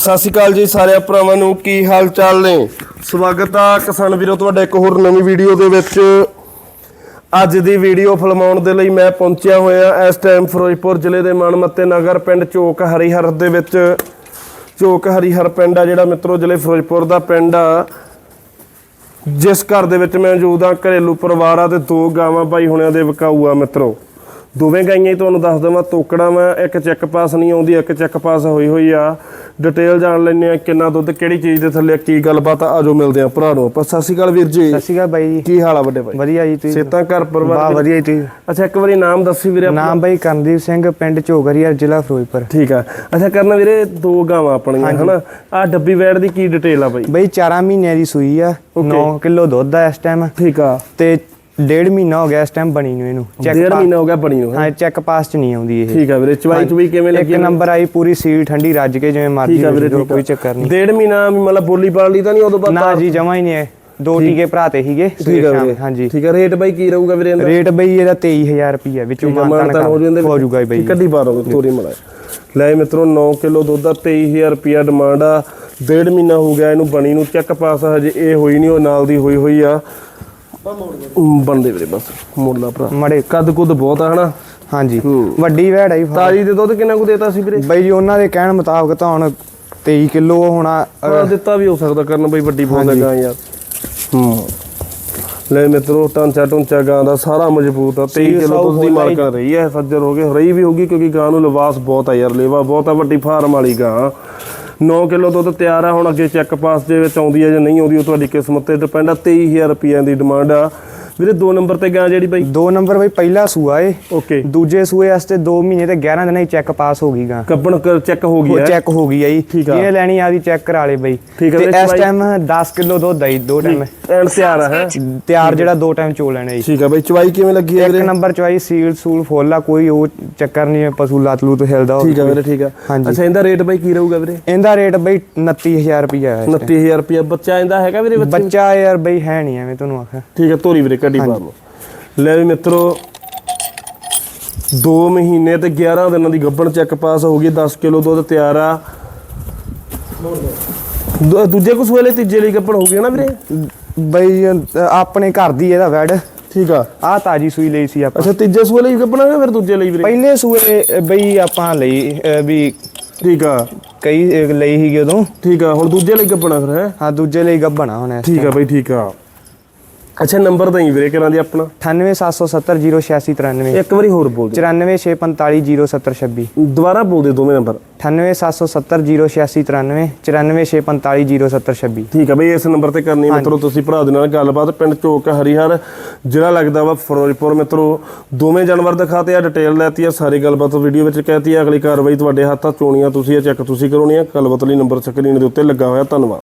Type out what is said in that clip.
ਸਤਿ ਸ਼੍ਰੀ ਅਕਾਲ ਜੀ ਸਾਰਿਆਂ ਭਰਾਵਾਂ ਨੂੰ, ਕੀ ਹਾਲ ਚਾਲ ਨੇ? ਸਵਾਗਤ ਆ ਕਿਸਾਨ ਵੀਰੋ, ਤੁਹਾਡਾ ਇੱਕ ਹੋਰ ਨਵੀਂ ਵੀਡੀਓ ਦੇ ਵਿੱਚ। ਅੱਜ ਦੀ ਵੀਡੀਓ ਫਿਲਮਾਉਣ ਦੇ ਲਈ ਮੈਂ ਪਹੁੰਚਿਆ ਹੋਇਆ ਇਸ ਟਾਈਮ ਫਿਰੋਜ਼ਪੁਰ ਜ਼ਿਲ੍ਹੇ ਦੇ ਮਨਮੱਤੇ ਨਗਰ ਪਿੰਡ ਚੋਕ ਹਰੀਹਰ ਦੇ ਵਿੱਚ। ਚੋਕ ਹਰੀਹਰ ਪਿੰਡ ਆ ਜਿਹੜਾ ਮਿੱਤਰੋ, ਜ਼ਿਲ੍ਹੇ ਫਿਰੋਜ਼ਪੁਰ ਦਾ ਪਿੰਡ ਆ। ਜਿਸ ਘਰ ਦੇ ਵਿੱਚ ਮੈਂ ਮੌਜੂਦ ਆ ਘਰੇਲੂ ਪਰਿਵਾਰ ਆ ਤੇ ਦੋ ਗਾਵਾਂ ਭਾਈ ਹੁਣਿਆਂ ਦੇ ਵਿਕਾਊ ਆ ਮਿੱਤਰੋ। ਦੋਵੇਂ ਗਾਈਆਂ ਹੀ ਤੁਹਾਨੂੰ ਦੱਸ ਦਵਾਂ ਤੋਕੜਾ ਮੈਂ ਇੱਕ ਚੈੱਕ ਪਾਸ ਨਹੀਂ ਆਉਂਦੀ ਇੱਕ ਚੈੱਕ ਪਾਸ ਹੋਈ ਹੋਈ ਆ। ਡਿਟੇਲ ਜਾਣ ਲੈਣੇ ਆ ਕਿੰਨਾ ਦੁੱਧ ਕਿਹੜੀ ਚੀਜ਼ ਦੇ ਥੱਲੇ ਕੀ ਗੱਲਬਾਤ ਆ ਆਜੋ ਮਿਲਦੇ ਆ ਭਰਾ ਨੂੰ ਆਪਾਂ। ਸਤਿ ਸ਼੍ਰੀ ਅਕਾਲ ਵੀਰ ਜੀ। ਸਤਿ ਸ਼੍ਰੀ ਅਕਾਲ ਬਾਈ ਜੀ। ਕੀ ਹਾਲ ਆ ਵੱਡੇ ਭਾਈ ਵਧੀਆ ਜੀ ਤੁਸੀਂ ਸੇਤਾਂ ਘਰ ਪਰਿਵਾਰ ਬਾ ਵਧੀਆ ਜੀ ਤੁਸੀਂ? ਅੱਛਾ ਇੱਕ ਵਾਰੀ ਨਾਮ ਦੱਸੀ ਵੀਰੇ ਆਪਣਾ। ਨਾਮ ਬਾਈ ਕਰਨਦੀਪ ਸਿੰਘ ਪਿੰਡ ਝੋਗਰੀਆ ਜ਼ਿਲ੍ਹਾ ਫਿਰੋਜ਼ਪੁਰ। ਠੀਕ ਆ। ਅੱਛਾ ਕਰਨਾ ਵੀਰੇ ਦੋ ਗਾਵਾਂ ਆਪਣੀਆਂ ਹਨਾ? ਆ ਡੱਬੀ ਵੈੜ ਦੀ ਕੀ ਡਿਟੇਲ ਆ ਬਾਈ? ਬਾਈ 4 ਮਹੀਨਿਆਂ ਦੀ ਸੂਈ ਆ 9 ਕਿਲੋ ਦੁੱਧ ਆ ਇਸ ਟਾਈਮ ਠੀਕ ਆ। ਤੇ ਡੇਢ ਮਹੀਨਾ ਹੋ ਗਿਆ ਇਸ ਟਾਈਮ ਬਣੀ ਨੂੰ ਇਹਨੂੰ। ਚੈੱਕ ਡੇਢ ਮਹੀਨਾ ਹੋ ਗਿਆ ਬਣੀ ਨੂੰ ਹਾਂ। ਚੈੱਕ ਪਾਸ ਚ ਨਹੀਂ ਆਉਂਦੀ ਇਹ। ਠੀਕ ਆ ਵੀਰੇ ਚਵਾਈ ਚੁਈ ਕਿਵੇਂ ਲੱਗੀ ਇੱਕ ਨੰਬਰ ਆਈ ਪੂਰੀ ਸੀਲ ਠੰਡੀ ਰੱਜ ਕੇ ਜਿਵੇਂ ਮਰਜ਼ੀ ਆ। ਕੋਈ ਚੱਕਰ ਨਹੀਂ। ਡੇਢ ਮਹੀਨਾ ਮਤਲਬ ਬੋਲੀ ਪਾਲ ਲਈ ਤਾਂ ਨਹੀਂ ਉਦੋਂ ਬਾਅਦ ਨਾ ਜੀ ਜਮਾ ਹੀ ਨਹੀਂ ਹੈ ਦੋ ਟੀਕੇ ਭਰਾਤੇ ਸੀਗੇ ਠੀਕ ਆ ਵੀਰੇ। ਹਾਂਜੀ। ਠੀਕ ਆ ਰੇਟ ਬਾਈ ਕੀ ਰਹੂਗਾ ਵੀਰੇ ਰੇਟ ਬਈ ਇਹਦਾ 23000 ਰੁਪਈਆ ਵਿੱਚੋਂ ਮਾਨਤਾਨ ਹੋ ਜਾਂਦੇ ਹੋ ਜਾਊਗਾ ਬਈ। ਕੱਢੀ ਬਾਰੋ ਤੋਰੀ ਮੜਾ। ਲੈ ਮਿੱਤਰੋ 9 ਕਿਲੋ ਦੁੱਧ ਦਾ 23000 ਰੁਪਿਆ ਡਿਮਾਂਡ ਆ। ਡੇਢ ਮਹੀਨਾ ਹੋ ਗਿਆ ਇਹਨੂੰ ਬਣੀ ਨੂੰ ਚੈੱਕ ਪਾਸ ਹਜੇ ਇਹ ਹੋਈ ਨਹੀਂ ਉਹ ਨਾਲ ਦੀ ਹੋਈ ਹੋਈ ਆ। ਬੰਦੇ ਵੀਰੇ ਬਸ ਮੋੜਲਾ ਭਰਾ। ਮੜੇ ਕੱਦ ਕੁੱਦ ਬਹੁਤ ਆ ਹਨਾ? ਹਾਂਜੀ। ਵੱਡੀ ਵੈੜ ਆਈ ਤਾਜੀ ਦੇ ਦੁੱਧ ਕਿੰਨਾ ਕੁ ਦੇਤਾ ਸੀ ਵੀਰੇ? ਬਈ ਜੀ ਉਹਨਾਂ ਦੇ ਕਹਿਣ ਮੁਤਾਬਕ ਤਾਂ ਹੁਣ 23 ਕਿਲੋ ਹੋਣਾ ਦਿੱਤਾ ਵੀ ਹੋ ਸਕਦਾ ਕਰਨ ਬਈ ਵੱਡੀ ਬਹੁਤ ਹੈ ਗਾਂ ਯਾਰ। ਹੂੰ। ਲੈ ਮਿੱਤਰੋ ਟਾਂਚਾ ਟੁੰਚਾ ਗਾਂ ਦਾ ਸਾਰਾ ਮਜ਼ਬੂਤ ਆ 23 ਕਿਲੋ ਦੁੱਧ ਦੀ ਮਾਲਕਾਂ ਰਹੀ ਹੈ ਸੱਜਰ ਹੋ ਗਏ ਰਹੀ ਵੀ ਹੋਗੀ ਕਿਉਂਕਿ ਗਾਂ ਨੂੰ ਲਿਬਾਸ ਬਹੁਤ ਆ ਯਾਰ ਲੇਵਾ ਬਹੁਤ ਆ ਵੱਡੀ ਫਾਰਮ ਵਾਲੀ ਗਾਂ। 9 ਕਿਲੋ ਦੁੱਧ ਤਿਆਰ ਆ, ਹੁਣ ਅੱਗੇ ਚੈੱਕ ਪਾਸ ਦੇ ਵਿੱਚ ਆਉਂਦੀ ਹੈ ਜਾਂ ਨਹੀਂ ਆਉਂਦੀ, ਉਹ ਤੁਹਾਡੀ ਕਿਸਮਤ ਤੇ ਡਿਪੈਂਡ ਆ। 23000 ਰੁਪਈਆਂ ਦੀ ਡਿਮਾਂਡ ਆ। ਵੀਰੇ 2 ਨੰਬਰ ਤੇ ਗਾਂ ਜਿਹੜੀ ਬਾਈ? ਦੋ ਨੰਬਰ ਬਈ ਪਹਿਲਾ ਸੂਆ ਏ। ਓਕੇ। ਦੂਜੇ ਸੂਏ ਵਾਸਤੇ 2 ਮਹੀਨੇ ਤੇ 11 ਦਿਨਾਂ ਹੀ ਚੈੱਕ ਪਾਸ ਹੋ ਗਈ ਗਾ। ਕੱਪਣ ਚੈੱਕ ਹੋ ਗਈ ਹੈ। ਚੈੱਕ ਹੋ ਗਈ ਆਈ। ਜਿਹਨੇ ਲੈਣੀ ਆਦੀ ਚੈੱਕ ਕਰਾ ਲੇ ਬਈ। ਤੇ ਇਸ ਟਾਈਮ 10 ਕਿਲੋ ਦੁੱਧ ਆਈ ਦੋ ਟਾਈਮ ਐਂਡ ਤਿਆਰ ਹੈ? ਤਿਆਰ ਜਿਹੜਾ ਦੋ ਟਾਈਮ ਚੋ ਲੈਣਾ ਜੀ। ਠੀਕ ਆ ਬਾਈ ਚਵਾਈ ਕਿਵੇਂ ਲੱਗੀ ਹੈ ਇੱਕ ਵੀਰੇ? ਨੰਬਰ ਚਵਾਈ ਸੀਲ ਸੂਲ ਫੋਲਾ ਕੋਈ ਉਹ ਚੱਕਰ ਨਹੀਂ ਹੈ, ਪਸ਼ੂ ਲੱਤ ਲੂ ਤੋਂ ਹਿਲਦਾ। ਠੀਕ ਆ ਵੀਰੇ ਠੀਕ ਹਾਂਜੀ। ਅੱਛਾ ਇਹਦਾ ਰੇਟ ਬਾਈ ਕੀ ਰਹੂਗਾ ਵੀਰੇ? ਇਹਦਾ ਰੇਟ ਬਈ 29000 ਰੁਪਿਆ ਹੈ 29000 ਰੁਪਇਆ ਬੱਚਾ ਇਹਦਾ ਹੈਗਾ ਵੀਰੇ ਬੱਚਾ ਬੱਚਾ ਯਾਰ ਬਈ ਹੈ ਨਹੀਂ ਐਵੇਂ ਤੁਹਾਨੂੰ ਆਖਿਆ। ਠੀਕ ਹੈ ਤੋਰੀ ਵੀਰੇ ਕੱਢੀ ਬਾਹਰ ਨੂੰ ਲੈ ਵੀ ਮਿੱਤਰੋ 2 ਮਹੀਨੇ ਤੇ 11 ਦਿਨਾਂ ਦੀ ਗੱਭਣ ਚੈੱਕ ਪਾਸ ਹੋ ਗਈ 10 ਕਿਲੋ ਦੁੱਧ ਤਿਆਰ ਆ। ਦੂਜੇ ਕੋ ਸੂਏ ਲਈ ਤੀਜੇ ਲਈ ਗੱਭਣ ਹੋ ਗਈ ਨਾ ਵੀਰੇ? ਬਈ ਆਪਣੇ ਘਰ ਦੀ ਇਹਦਾ ਵੈੜ। ਠੀਕ ਆ। ਆ ਤਾਜੀ ਸੂਈ ਲਈ ਸੀ ਆਪਾਂ। ਅੱਛਾ ਤੀਜੇ ਸੂਏ ਲਈ ਗੱਭਣ ਆ ਫਿਰ ਦੂਜੇ ਲਈ ਵੀਰੇ? ਪਹਿਲੇ ਸੂਏ ਬਈ ਆਪਾਂ ਲਈ ਵੀ ਠੀਕ ਆ। ਕਈ ਲਈ ਸੀਗੀ ਉਦੋਂ। ਠੀਕ ਆ ਹੁਣ ਦੂਜੇ ਲਈ ਗੱਭਣਾ ਫਿਰ ਹੈ? ਹਾਂ ਦੂਜੇ ਲਈ ਗੱਭਣਾ ਹੁਣ ਠੀਕ ਆ ਬਈ ਠੀਕ ਆ। ਅੱਛਾ ਨੰਬਰ ਦਈ ਵੀਰੇ ਕਿਰਾਂ ਦੀ ਆਪਣਾ? 987708693 ਇੱਕ ਵਾਰੀ ਹੋਰ ਬੋਲ ਦੇ 9465407026 ਦੁਬਾਰਾ ਬੋਲ ਦੇ ਦੋਵੇਂ ਨੰਬਰ। 987708693 9465407026 ਠੀਕ ਆ ਬਈ ਇਸ ਨੰਬਰ ਤੇ ਕਰਨੀ ਮਿੱਤਰੋ ਤੁਸੀਂ ਭਰਾ ਦੇ ਨਾਲ ਗੱਲਬਾਤ। ਪਿੰਡ ਚੋਕ ਹਰੀਹਰ ਜਿਹੜਾ ਲੱਗਦਾ ਵਾ ਫਿਰੋਜ਼ਪੁਰ। ਮਿੱਤਰੋ ਦੋਵੇਂ ਜਾਨਵਰ ਦਿਖਾਤੇ ਆ ਡਿਟੇਲ ਲੈਤੀ ਆ ਸਾਰੀ ਗੱਲਬਾਤ ਵੀਡੀਓ ਵਿੱਚ ਕਹਿਤੀ ਆ। ਅਗਲੀ ਕਾਰਵਾਈ ਤੁਹਾਡੇ ਹੱਥਾਂ ਚੋਣੀਆਂ ਤੁਸੀਂ ਇਹ ਚੈੱਕ ਤੁਸੀਂ ਕਰਾਉਣੀ ਆ। ਗੱਲਬਾਤ ਲਈ ਨੰਬਰ ਸਕਰੀਨ ਦੇ ਉੱਤੇ ਲੱਗਾ ਹੋਇਆ ਧੰਨਵਾਦ।